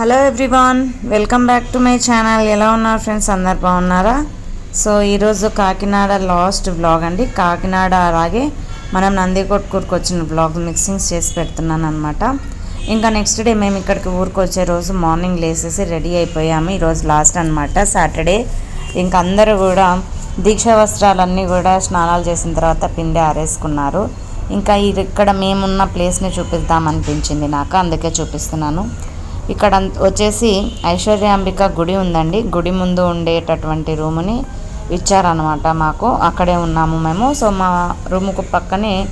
Hello everyone welcome back to my channel ఎలా ఉన్నారు friends అందరు బాగున్నారా? సో ఈరోజు కాకినాడ లాస్ట్ వ్లాగ్ అండి. కాకినాడ అలాగే మనం నందికొట్కూరుకు వచ్చిన వ్లాగ్ మిక్సింగ్స్ చేసి పెడుతున్నాను అనమాట ఇంకా నెక్స్ట్ డే మేము ఇక్కడికి ఊరికి వచ్చే రోజు మార్నింగ్ లేసేసి రెడీ అయిపోయాము. ఈరోజు లాస్ట్ అనమాట సాటర్డే ఇంకా అందరూ కూడా దీక్షా వస్త్రాలన్నీ కూడా స్నానాలు చేసిన తర్వాత పిండి ఆరేసుకున్నారు. ఇంకా ఇక్కడ మేమున్న ప్లేస్ని చూపిద్దామనిపించింది నాకు అందుకే చూపిస్తున్నాను. ఇక్కడ అంత- వచ్చేసి ఐశ్వర్యాంబిక గుడి ఉందండి. గుడి ముందు ఉండేటటువంటి రూముని ఇచ్చారనమాట మాకు. అక్కడే ఉన్నాము మేము. సో మా రూముకు పక్కనే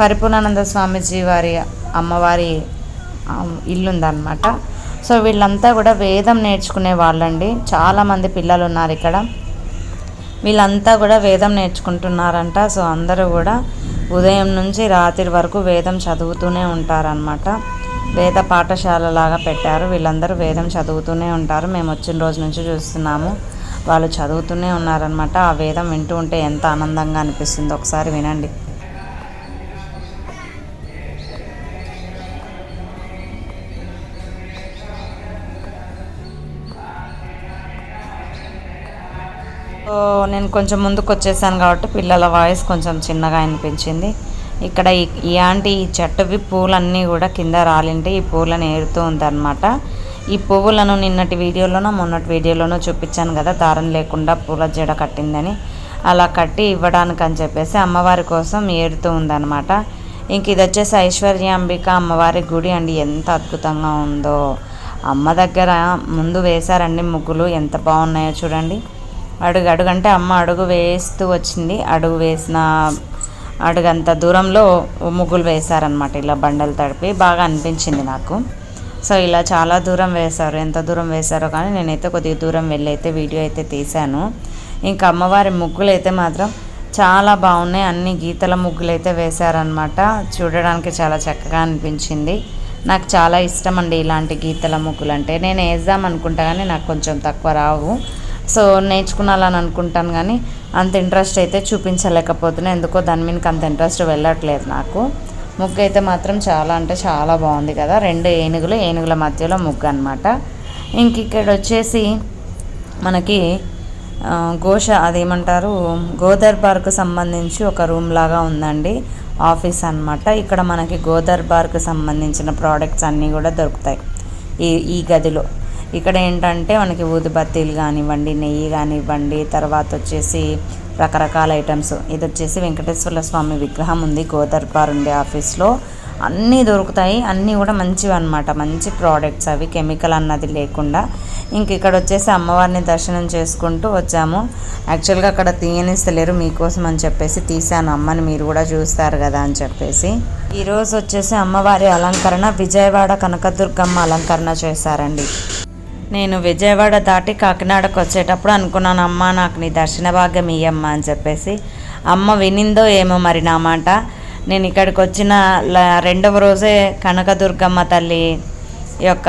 పరిపూర్ణానంద స్వామీజీ వారి అమ్మవారి ఇల్లుందనమాట ఇల్లు ఉందన్నమాట సో వీళ్ళంతా కూడా వేదం నేర్చుకునే వాళ్ళండి. చాలామంది పిల్లలు ఉన్నారు ఇక్కడ. వీళ్ళంతా కూడా వేదం నేర్చుకుంటున్నారంట. సో అందరూ కూడా ఉదయం నుంచి రాత్రి వరకు వేదం చదువుతూనే ఉంటారనమాట వేద పాఠశాల లాగా పెట్టారు. వీళ్ళందరూ వేదం చదువుతూనే ఉంటారు. మేము వచ్చిన రోజు నుంచి చూస్తున్నాము. వాళ్ళు చదువుతూనే ఉన్నారనమాట ఆ వేదం వింటూ ఉంటే ఎంత ఆనందంగా అనిపిస్తుందో ఒకసారి వినండి. నేను కొంచెం ముందుకు వచ్చేసాను కాబట్టి పిల్లల వాయిస్ కొంచెం చిన్నగా అనిపించింది. ఇక్కడ ఈ ఆంటీ ఈ చెట్టువి పూలన్నీ కూడా కింద రాలింటే ఈ పూలను ఏరుతూ ఉందన్నమాట. ఈ పువ్వులను నిన్నటి వీడియోలోనో మొన్నటి వీడియోలోనో చూపించాను కదా దారం లేకుండా పూల జడ కట్టిందని. అలా కట్టి ఇవ్వడానికి అని చెప్పేసి అమ్మవారి కోసం ఏరుతూ ఉందన్నమాట. ఇంక ఇది వచ్చేసి ఐశ్వర్యాంబిక అమ్మవారి గుడి అండి. ఎంత అద్భుతంగా ఉందో. అమ్మ దగ్గర ముందు వేశారండి ముగ్గులు. ఎంత బాగున్నాయో చూడండి. అడుగు అడుగు అంటే అమ్మ అడుగు వేస్తూ వచ్చింది. అడుగు వేసిన అడుగంత దూరంలో ముగ్గులు వేశారనమాట ఇలా బండలు తడిపి బాగా అనిపించింది నాకు. సో ఇలా చాలా దూరం వేశారు. ఎంత దూరం వేశారో కానీ నేనైతే కొద్దిగా దూరం వెళ్ళి అయితే వీడియో అయితే తీశాను. ఇంకా అమ్మవారి ముగ్గులు అయితే మాత్రం చాలా బాగున్నాయి. అన్ని గీతల ముగ్గులు అయితే వేశారనమాట చూడడానికి చాలా చక్కగా అనిపించింది. నాకు చాలా ఇష్టం అండి ఇలాంటి గీతల ముగ్గులు అంటే నేను వేద్దాం అనుకుంటా కానీ నాకు కొంచెం తక్కువ రావు. సో నేర్చుకున్నాలని అనుకుంటాను కానీ అంత ఇంట్రెస్ట్ అయితే చూపించలేకపోతున్నా. ఎందుకో దాని మీదకి అంత ఇంట్రెస్ట్ వెళ్ళట్లేదు నాకు. ముగ్గు అయితే మాత్రం చాలా అంటే చాలా బాగుంది కదా. రెండు ఏనుగులు ఏనుగుల మధ్యలో ముగ్గు అనమాట ఇంక ఇక్కడ వచ్చేసి మనకి ఆ, గోష అదేమంటారు గోదర్బార్కు సంబంధించి ఒక రూమ్ లాగా ఉందండి. ఆఫీస్ అన్నమాట. ఇక్కడ మనకి గోదర్బార్కు సంబంధించిన ప్రోడక్ట్స్ అన్నీ కూడా దొరుకుతాయి. ఈ ఈ గదిలో. ఇక్కడ ఏంటంటే మనకి ఊదుబత్తీలు కానివ్వండి నెయ్యి కానివ్వండి తర్వాత వచ్చేసి రకరకాల ఐటమ్స్. ఇది వచ్చేసి వెంకటేశ్వర స్వామి విగ్రహం ఉంది గోదర్బార్ ఉండే ఆఫీస్లో. అన్నీ దొరుకుతాయి. అన్నీ కూడా మంచివి అనమాట మంచి ప్రోడక్ట్స్ అవి కెమికల్ అన్నది లేకుండా. ఇంక ఇక్కడ వచ్చేసి అమ్మవారిని దర్శనం చేసుకుంటూ వచ్చాము. యాక్చువల్గా అక్కడ తీయనిస్తలేరు మీకోసం అని చెప్పేసి తీశాను. అమ్మని మీరు కూడా చూస్తారు కదా అని చెప్పేసి. ఈరోజు వచ్చేసి అమ్మవారి అలంకరణ విజయవాడ కనకదుర్గమ్మ అలంకరణ చేశారండి. నేను విజయవాడ దాటి కాకినాడకు వచ్చేటప్పుడు అనుకున్నాను అమ్మ నాకు నీ దర్శన భాగ్యం ఇయ్యమ్మ అని చెప్పేసి. అమ్మ వినిందో ఏమో మరి నా మాట. నేను ఇక్కడికి వచ్చిన ల- రెండవ రోజే కనకదుర్గమ్మ తల్లి యొక్క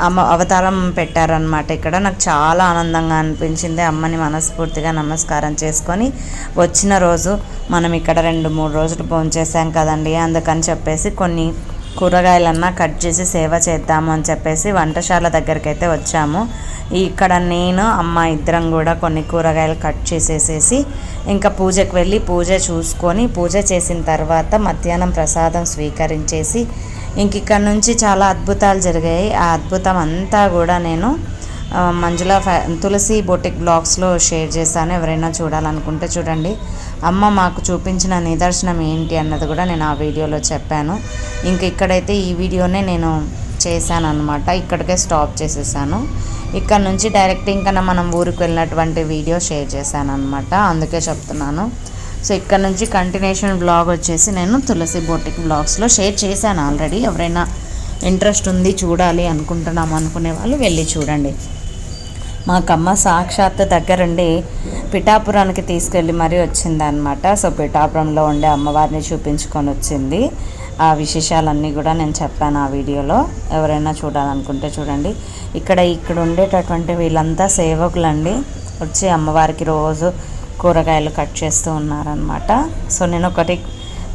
అమ్మ అవతారం పెట్టారనమాట ఇక్కడ. నాకు చాలా ఆనందంగా అనిపించింది. అమ్మని మనస్ఫూర్తిగా నమస్కారం చేసుకొని వచ్చిన రోజు మనం ఇక్కడ రెండు మూడు రోజులు భోంచేసాం కదండి అందుకని చెప్పేసి కొన్ని కూరగాయలన్నా కట్ చేసి సేవ చేద్దాము అని చెప్పేసి వంటశాల దగ్గరికి అయితే వచ్చాము. ఇక్కడ నేను అమ్మ ఇద్దరం కూడా కొన్ని కూరగాయలు కట్ చేసేసేసి ఇంకా పూజకు వెళ్ళి పూజ చూసుకొని పూజ చేసిన తర్వాత మధ్యాహ్నం ప్రసాదం స్వీకరించేసి ఇంక ఇక్కడ నుంచి చాలా అద్భుతాలు జరిగాయి. ఆ అద్భుతం అంతా కూడా నేను మంజుల ఫ్యా తులసి బొటిక్ బ్లాగ్స్లో షేర్ చేశాను. ఎవరైనా చూడాలనుకుంటే చూడండి. అమ్మ మాకు చూపించిన నిదర్శనం ఏంటి అన్నది కూడా నేను ఆ వీడియోలో చెప్పాను. ఇంక ఇక్కడైతే ఈ వీడియోనే నేను చేశాను అనమాట ఇక్కడికే స్టాప్ చేసేసాను. ఇక్కడ నుంచి డైరెక్ట్ ఇంకా మనం ఊరికి వెళ్ళినటువంటి వీడియో షేర్ చేశాను అనమాట అందుకే చెప్తున్నాను. సో ఇక్కడ నుంచి కంటిన్యూషన్ బ్లాగ్ వచ్చేసి నేను తులసి బొటిక్ బ్లాగ్స్లో షేర్ చేశాను ఆల్రెడీ. ఎవరైనా ఇంట్రెస్ట్ ఉంది చూడాలి అనుకుంటున్నాము అనుకునే వాళ్ళు వెళ్ళి చూడండి. మాకమ్మ సాక్షాత్తు దగ్గరుండి పిఠాపురానికి తీసుకెళ్ళి మరీ వచ్చిందనమాట సో పిఠాపురంలో ఉండే అమ్మవారిని చూపించుకొని వచ్చింది. ఆ విశేషాలన్నీ కూడా నేను చెప్పాను ఆ వీడియోలో. ఎవరైనా చూడాలనుకుంటే చూడండి. ఇక్కడ ఇక్కడ ఉండేటటువంటి వీళ్ళంతా సేవకులండి. వచ్చి అమ్మవారికి రోజు కూరగాయలు కట్ చేస్తూ ఉన్నారనమాట సో నేను ఒకటి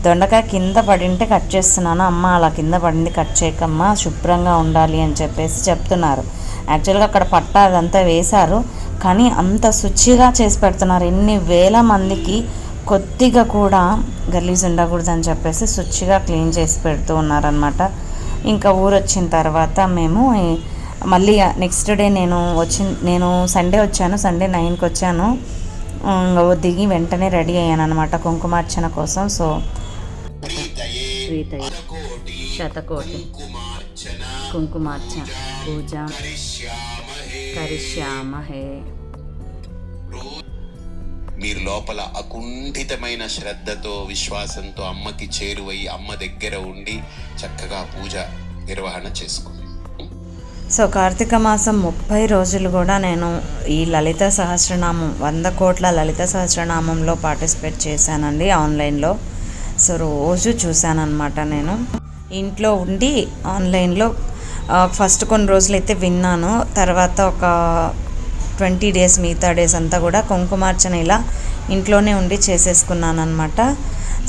దొండకాయ కింద పడింటే కట్ చేస్తున్నాను. అమ్మ అలా కింద పడింది కట్ చేయకమ్మా శుభ్రంగా ఉండాలి అని చెప్పేసి చెప్తున్నారు. యాక్చువల్గా అక్కడ పట్ట అదంతా వేశారు కానీ అంత శుచిగా చేసి పెడుతున్నారు. ఎన్ని వేల మందికి కొద్దిగా కూడా గలీజ్ ఉండకూడదని చెప్పేసి శుచిగా క్లీన్ చేసి పెడుతూ ఉన్నారనమాట ఇంకా ఊరు వచ్చిన తర్వాత మేము మళ్ళీ నెక్స్ట్ డే నేను వచ్చి నేను సండే వచ్చాను సండే నైన్కి వచ్చాను. దిగి వెంటనే రెడీ అయ్యాను అనమాట కుంకుమార్చన కోసం. సో ప్రీతయ్య శతకోటి. కుంకుమార్చన. పూజ. కరిష్యామహే. మీరు లోపల అకుంఠితమైన శ్రద్ధతో విశ్వాసంతో అమ్మకి చేరువై అమ్మ దగ్గర ఉండి చక్కగా పూజ నిర్వహణ చేసుకోండి సో కార్తీక మాసం ముప్పై రోజులు కూడా నేను ఈ లలిత సహస్రనామం వంద కోట్ల లలిత సహస్రనామంలో పార్టిసిపేట్ చేశానండి ఆన్లైన్లో. సో రోజు చూశానన్నమాట నేను. ఇంట్లో ఉండి ఆన్లైన్లో ఫస్ట్ కొన్ని రోజులు అయితే విన్నాను. తర్వాత ఒక ట్వంటీ డేస్ మిగతా డేస్ అంతా కూడా కుంకుమార్చన ఇలా ఇంట్లోనే ఉండి చేసేసుకున్నాను అనమాట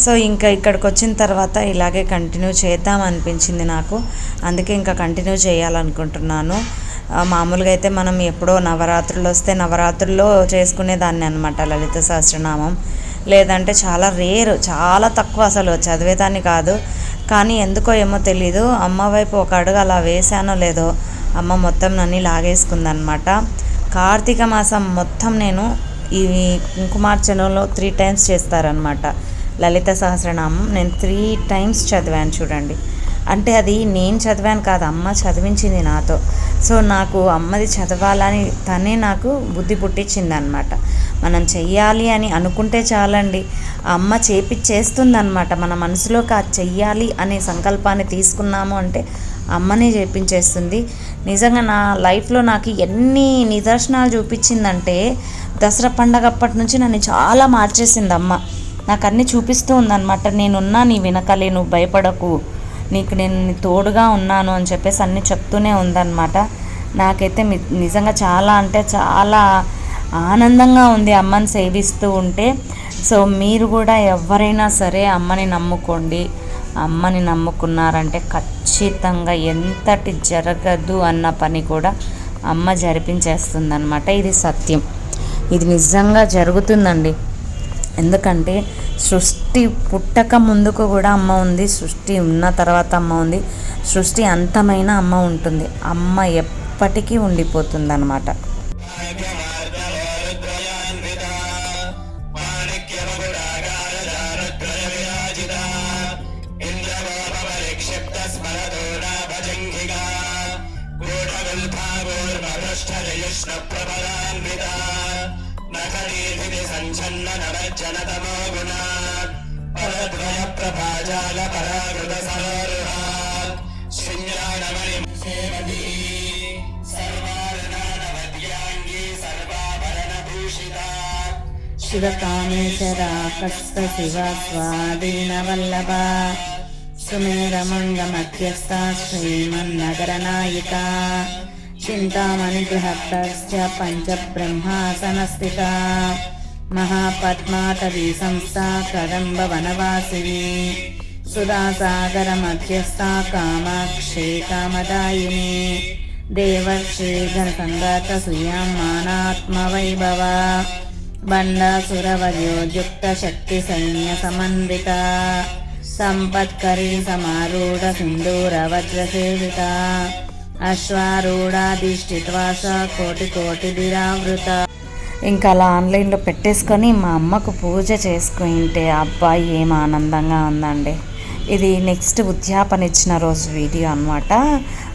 సో ఇంకా ఇక్కడికి వచ్చిన తర్వాత ఇలాగే కంటిన్యూ చేద్దాం అనిపించింది నాకు. అందుకే ఇంకా కంటిన్యూ చేయాలనుకుంటున్నాను. మామూలుగా అయితే మనం ఎప్పుడో నవరాత్రులు వస్తే నవరాత్రుల్లో చేసుకునేదాన్ని అనమాట లలిత సహస్రనామం. లేదంటే చాలా రేర్ చాలా తక్కువ అసలు చదివేదాన్ని కాదు. కానీ ఎందుకో ఏమో తెలీదు. అమ్మ వైపు ఒక అడుగు అలా వేసానో లేదో అమ్మ మొత్తం నన్ను లాగేసుకుందనమాట కార్తీక మాసం మొత్తం నేను ఈ కుంకుమార్చనలో త్రీ టైమ్స్ చేస్తారనమాట లలిత సహస్రనామం. నేను త్రీ టైమ్స్ చదివాను చూడండి. అంటే అది నేను చదివాను కాదు అమ్మ చదివించింది నాతో. సో నాకు అమ్మది చదవాలని తనే నాకు బుద్ధి పుట్టించింది అనమాట మనం చెయ్యాలి అని అనుకుంటే చాలండి. ఆ అమ్మ చేపిచ్చేస్తుంది అనమాట మన మనసులోకి ఆ చెయ్యాలి అనే సంకల్పాన్ని తీసుకున్నాము అంటే అమ్మనే చేపించేస్తుంది. నిజంగా నా లైఫ్లో నాకు ఎన్ని నిదర్శనాలు చూపించిందంటే దసరా పండగ అప్పటి నుంచి నన్ను చాలా మార్చేసింది అమ్మ. నాకు అన్నీ చూపిస్తూ ఉందన్నమాట. నేనున్నా నీ వెనకాలే నువ్వు భయపడకు. నీకు నేను తోడుగా ఉన్నాను అని చెప్పేసి అన్నీ చెప్తూనే ఉందన్నమాట. నాకైతే నిజంగా చాలా అంటే చాలా ఆనందంగా ఉంది అమ్మని సేవిస్తూ ఉంటే. సో మీరు కూడా ఎవరైనా సరే అమ్మని నమ్ముకోండి. అమ్మని నమ్ముకున్నారంటే ఖచ్చితంగా ఎంతటి జరగదు అన్న పని కూడా అమ్మ జరిపించేస్తుందన్నమాట. ఇది సత్యం. ఇది నిజంగా జరుగుతుందండి. ఎందుకంటే సృష్టి పుట్టక ముందుకు కూడా అమ్మ ఉంది సృష్టి ఉన్న తర్వాత అమ్మ ఉంది సృష్టి అంతమైన అమ్మ ఉంటుంది. అమ్మ ఎప్పటికీ ఉండిపోతుంది అనమాట శివకామేశ్వరాకస్త శివ స్వాధీనవల్లభ సుమేరమంగమధ్యస్థ శ్రీమన్నగరనాయిక చింతామణిగృహస్థ పంచబ్రహ్మాసనస్థిత మహాపద్మాటవీ సంస్థా కదంబ వనవాసిని సుధాసాగర మధ్యస్థ కామాక్షి కామదాయిని దేవర్షి గణసంగాత సుయాం మానాత్మవైభవ బండాసురవయోయుక్త శక్తి సైన్య సమన్విత సంపత్కరీ సమారూఢ సింధూర వజ్రసేవిత అశ్వారూఢాధిష్ఠిత్వాస కోటి కోటి దిరావృత ఇంకా అలా ఆన్లైన్లో పెట్టేసుకొని మా అమ్మకు పూజ చేసుకుంటే అబ్బాయి ఏం ఆనందంగా ఉందండి. ఇది నెక్స్ట్ ఉద్యాపన ఇచ్చిన రోజు వీడియో అనమాట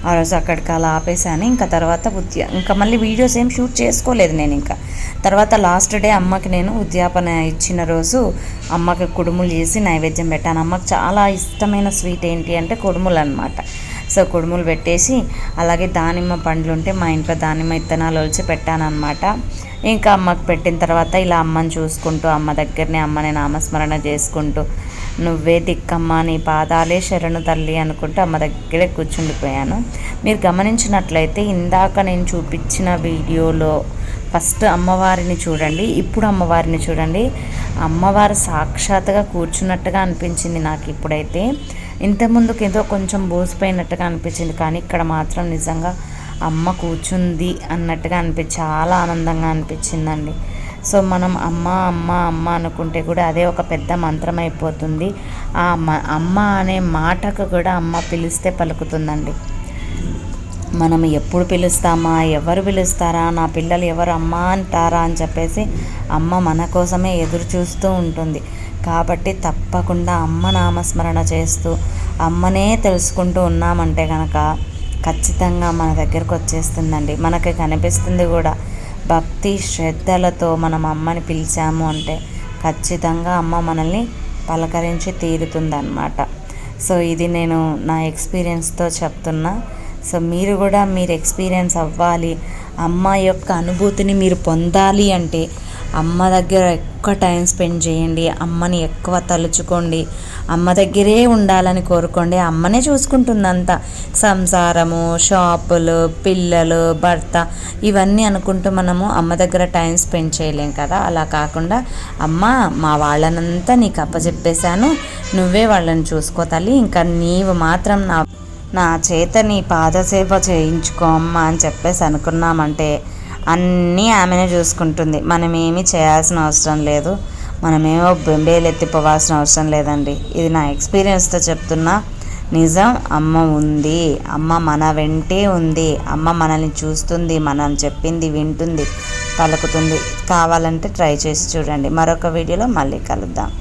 ఆ రోజు అక్కడికి అలా ఆపేసాను ఇంకా తర్వాత ఉద్యా ఇంకా మళ్ళీ వీడియోస్ ఏం షూట్ చేసుకోలేదు నేను ఇంకా. తర్వాత లాస్ట్ డే అమ్మకి నేను ఉద్యాపన ఇచ్చిన రోజు అమ్మకి కుడుములు చేసి నైవేద్యం పెట్టాను. అమ్మకి చాలా ఇష్టమైన స్వీట్ ఏంటి అంటే కుడుములు అనమాట సో కుడుములు పెట్టేసి అలాగే దానిమ్మ పండ్లు ఉంటే మా ఇంట్లో దానిమ్మ ఇత్తనాలు ఒలిచి పెట్టానమాట ఇంకా అమ్మకి పెట్టిన తర్వాత ఇలా అమ్మని చూసుకుంటూ అమ్మ దగ్గరనే అమ్మని నామస్మరణ చేసుకుంటూ నువ్వే దిక్కమ్మ నీ పాదాలే శరణు తల్లి అనుకుంటూ అమ్మ దగ్గరే కూర్చుండిపోయాను. మీరు గమనించినట్లయితే ఇందాక నేను చూపించిన వీడియోలో ఫస్ట్ అమ్మవారిని చూడండి ఇప్పుడు అమ్మవారిని చూడండి. అమ్మవారు సాక్షాత్తుగా కూర్చున్నట్టుగా అనిపించింది నాకు ఇప్పుడైతే ఇంతకుముందుకు ఏదో కొంచెం బోసిపోయినట్టుగా అనిపించింది. కానీ ఇక్కడ మాత్రం నిజంగా అమ్మ కూర్చుంది అన్నట్టుగా అనిపించి చాలా ఆనందంగా అనిపించిందండి. సో మనం అమ్మ అమ్మ అమ్మ అనుకుంటే కూడా అదే ఒక పెద్ద మంత్రం అయిపోతుంది. ఆ మ- అమ్మ అనే మాటకు కూడా అమ్మ పిలిస్తే పలుకుతుందండి. మనం ఎప్పుడు పిలుస్తామా ఎవరు పిలుస్తారా నా పిల్లలు ఎవరు అమ్మ అంటారా అని చెప్పేసి అమ్మ మన కోసమే ఎదురు చూస్తూ ఉంటుంది. కాబట్టి తప్పకుండా అమ్మ నామస్మరణ చేస్తూ అమ్మనే తెలుసుకుంటూ ఉన్నామంటే కనుక ఖచ్చితంగా మన దగ్గరకు వచ్చేస్తుందండి. మనకి కనిపిస్తుంది కూడా భక్తి శ్రద్ధలతో మనం అమ్మని పిలిచాము అంటే ఖచ్చితంగా అమ్మ మనల్ని పలకరించి తీరుతుందన్నమాట. సో ఇది నేను నా ఎక్స్పీరియన్స్తో చెప్తున్నా. సో మీరు కూడా మీరు ఎక్స్పీరియన్స్ అవ్వాలి. అమ్మ యొక్క అనుభూతిని మీరు పొందాలి అంటే అమ్మ దగ్గర ఎక్కువ టైం స్పెండ్ చేయండి అమ్మని ఎక్కువ తలుచుకోండి అమ్మ దగ్గరే ఉండాలని కోరుకోండి. అమ్మనే చూసుకుంటుంది అంతా సంసారము షాపులు పిల్లలు భర్త ఇవన్నీ అనుకుంటూ మనము అమ్మ దగ్గర టైం స్పెండ్ చేయలేం కదా. అలా కాకుండా అమ్మ మా వాళ్ళనంతా నీకు అప్పచెప్పేశాను నువ్వే వాళ్ళని చూసుకో తల్లి. ఇంకా నీవు మాత్రం నా నా చేత నీ పాదసేవ చేయించుకో అమ్మా అని చెప్పేసి అనుకున్నామంటే అన్నీ ఆమెనే చూసుకుంటుంది. మనం చేయాల్సిన అవసరం లేదు. మనమేమో బెంబేలు ఎత్తిపోవాల్సిన అవసరం లేదండి. ఇది నా ఎక్స్పీరియన్స్తో చెప్తున్నా. నిజం అమ్మ ఉంది. అమ్మ మన వెంటే ఉంది. అమ్మ మనల్ని చూస్తుంది మనం చెప్పింది వింటుంది పలుకుతుంది. కావాలంటే ట్రై చేసి చూడండి. మరొక వీడియోలో మళ్ళీ కలుద్దాం.